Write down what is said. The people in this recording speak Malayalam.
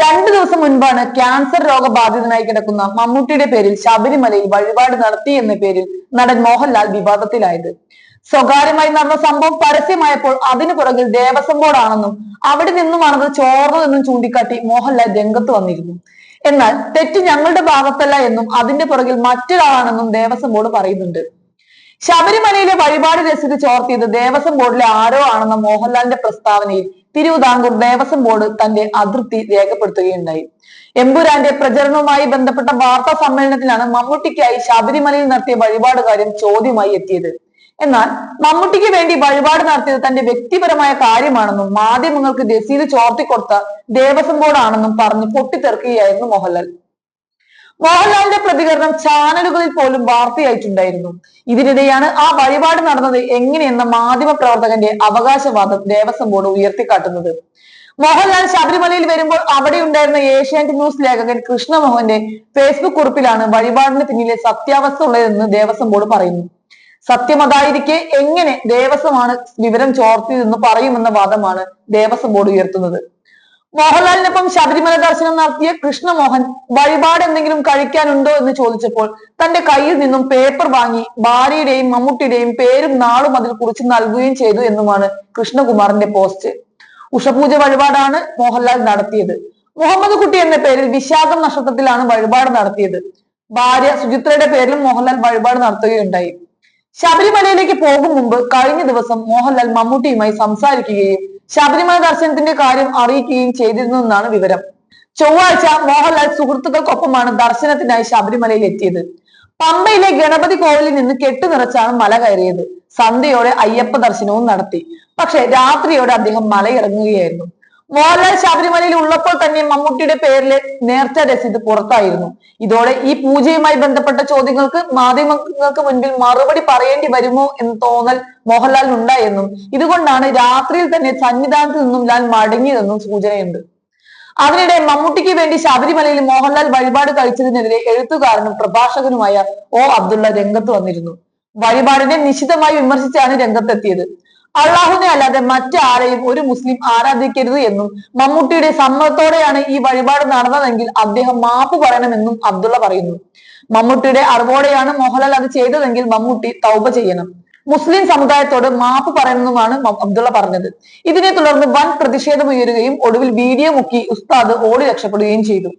രണ്ടു ദിവസം മുൻപാണ് ക്യാൻസർ രോഗബാധിതനായി കിടക്കുന്ന മമ്മൂട്ടിയുടെ പേരിൽ ശബരിമലയിൽ വഴിപാട് നടത്തി എന്ന പേരിൽ നടൻ മോഹൻലാൽ വിവാദത്തിലായത്. സ്വകാര്യമായി നടന്ന സംഭവം പരസ്യമായപ്പോൾ അതിനു പുറകിൽ ദേവസ്വം ബോർഡാണെന്നും അവിടെ നിന്നുമാണത് ചോർന്നതെന്നും ചൂണ്ടിക്കാട്ടി മോഹൻലാൽ രംഗത്ത് വന്നിരുന്നു. എന്നാൽ തെറ്റ് ഞങ്ങളുടെ ഭാഗത്തല്ല എന്നും അതിന്റെ പുറകിൽ മറ്റൊരാളാണെന്നും ദേവസ്വം ബോർഡ് പറയുന്നുണ്ട്. ശബരിമലയിലെ വഴിപാട് രസീത് ചോർത്തിയത് ദേവസ്വം ബോർഡിലെ ആരോ ആണെന്ന മോഹൻലാലിന്റെ പ്രസ്താവനയിൽ തിരുവിതാംകൂർ ദേവസ്വം ബോർഡ് തന്റെ അതൃപ്തി രേഖപ്പെടുത്തുകയുണ്ടായി. എമ്പുരാന്റെ പ്രചരണവുമായി ബന്ധപ്പെട്ട വാർത്താ സമ്മേളനത്തിലാണ് മമ്മൂട്ടിക്കായി ശബരിമലയിൽ നടത്തിയ വഴിപാട് കാര്യം ചോദ്യമായി എത്തിയത്. എന്നാൽ മമ്മൂട്ടിക്ക് വേണ്ടി വഴിപാട് നടത്തിയത് തന്റെ വ്യക്തിപരമായ കാര്യമാണെന്നും മാധ്യമങ്ങൾക്ക് രസീത് ചോർത്തിക്കൊടുത്ത ദേവസ്വം ബോർഡാണെന്നും പറഞ്ഞ് പൊട്ടിത്തെറിക്കുകയായിരുന്നു മോഹൻലാൽ. മോഹൻലാലിന്റെ പ്രതികരണം ചാനലുകളിൽ പോലും വാർത്തയായിട്ടുണ്ടായിരുന്നു. ഇതിനിടെയാണ് ആ വഴിപാട് നടന്നത് എങ്ങനെയെന്ന മാധ്യമ പ്രവർത്തകന്റെ അവകാശവാദം ദേവസ്വം ബോർഡ് ഉയർത്തിക്കാട്ടുന്നത്. മോഹൻലാൽ ശബരിമലയിൽ വരുമ്പോൾ അവിടെ ഉണ്ടായിരുന്ന ഏഷ്യാനെറ്റ് ന്യൂസ് ലേഖകൻ കൃഷ്ണമോഹന്റെ ഫേസ്ബുക്ക് കുറിപ്പിലാണ് വഴിപാടിന് പിന്നിലെ സത്യാവസ്ഥ ഉള്ളതെന്ന് ദേവസ്വം ബോർഡ് പറയുന്നു. സത്യമതായിരിക്കെ എങ്ങനെ ദേവസ്വമാണ് വിവരം ചോർത്തിയതെന്ന് പറയുമെന്ന വാദമാണ് ദേവസ്വം ബോർഡ് ഉയർത്തുന്നത്. മോഹൻലാലിനൊപ്പം ശബരിമല ദർശനം നടത്തിയ കൃഷ്ണമോഹൻ വഴിപാട് എന്തെങ്കിലും കഴിക്കാനുണ്ടോ എന്ന് ചോദിച്ചപ്പോൾ തന്റെ കയ്യിൽ നിന്നും പേപ്പർ വാങ്ങി ഭാര്യയുടെയും മമ്മൂട്ടിയുടെയും പേരും നാളും അതിൽ കുറിച്ച് നൽകുകയും ചെയ്തു എന്നുമാണ് കൃഷ്ണകുമാറിന്റെ പോസ്റ്റ് ഉഷപൂജ വഴിപാടാണ് മോഹൻലാൽ നടത്തിയത്. മുഹമ്മദ് കുട്ടി എന്ന പേരിൽ വിശാഖം നക്ഷത്രത്തിലാണ് വഴിപാട് നടത്തിയത്. ഭാര്യ സുചിത്രയുടെ പേരിലും മോഹൻലാൽ വഴിപാട് നടത്തുകയുണ്ടായി. ശബരിമലയിലേക്ക് പോകും മുമ്പ് കഴിഞ്ഞ ദിവസം മോഹൻലാൽ മമ്മൂട്ടിയുമായി സംസാരിക്കുകയും ശബരിമല ദർശനത്തിന്റെ കാര്യം അറിയിക്കുകയും ചെയ്തിരുന്നു എന്നാണ് വിവരം. ചൊവ്വാഴ്ച മോഹൻലാൽ സുഹൃത്തുക്കൾക്കൊപ്പമാണ് ദർശനത്തിനായി ശബരിമലയിൽ എത്തിയത്. പമ്പയിലെ ഗണപതി കോവിലിൽ നിന്ന് കെട്ടു നിറച്ചാണ് മല കയറിയത്. സന്ധ്യയോടെ അയ്യപ്പ ദർശനവും നടത്തി. പക്ഷെ രാത്രിയോടെ അദ്ദേഹം മലയിറങ്ങുകയായിരുന്നു. മോഹൻലാൽ ശബരിമലയിൽ ഉള്ളപ്പോൾ തന്നെ മമ്മൂട്ടിയുടെ പേരിലെ നേർച്ച രസീത് പുറത്തായിരുന്നു. ഇതോടെ ഈ പൂജയുമായി ബന്ധപ്പെട്ട ചോദ്യങ്ങൾക്ക് മാധ്യമങ്ങൾക്ക് മുൻപിൽ മറുപടി പറയേണ്ടി വരുമോ എന്ന് തോന്നൽ മോഹൻലാലിന് ഉണ്ടായെന്നും ഇതുകൊണ്ടാണ് രാത്രിയിൽ തന്നെ സന്നിധാനത്ത് നിന്നും ലാൽ മടങ്ങിയതെന്നും സൂചനയുണ്ട്. അതിനിടെ മമ്മൂട്ടിക്ക് വേണ്ടി ശബരിമലയിൽ മോഹൻലാൽ വഴിപാട് കഴിച്ചതിനെതിരെ എഴുത്തുകാരനും പ്രഭാഷകനുമായ ഒ അബ്ദുള്ള രംഗത്ത് വന്നിരുന്നു. വഴിപാടിനെ നിശിതമായി വിമർശിച്ചാണ് രംഗത്തെത്തിയത്. അള്ളാഹുവിനെ അല്ലാതെ മറ്റാരെയും ഒരു മുസ്ലിം ആരാധിക്കരുത് എന്നും മമ്മൂട്ടിയുടെ സമ്മതത്തോടെയാണ് ഈ വഴിപാട് നടന്നതെങ്കിൽ അദ്ദേഹം മാപ്പ് പറയണമെന്നും അബ്ദുള്ള പറയുന്നു. മമ്മൂട്ടിയുടെ അറിവോടെയാണ് മോഹൻലാൽ അത് ചെയ്തതെങ്കിൽ മമ്മൂട്ടി തൗബ ചെയ്യണം. മുസ്ലിം സമുദായത്തോട് മാപ്പ് പറയണമെന്നുമാണ് അബ്ദുള്ള പറഞ്ഞത്. ഇതിനെ തുടർന്ന് വൻ പ്രതിഷേധം ഉയരുകയും ഒടുവിൽ വീഡിയോ മുക്കി ഉസ്താദ് ഓടി രക്ഷപ്പെടുകയും ചെയ്തു.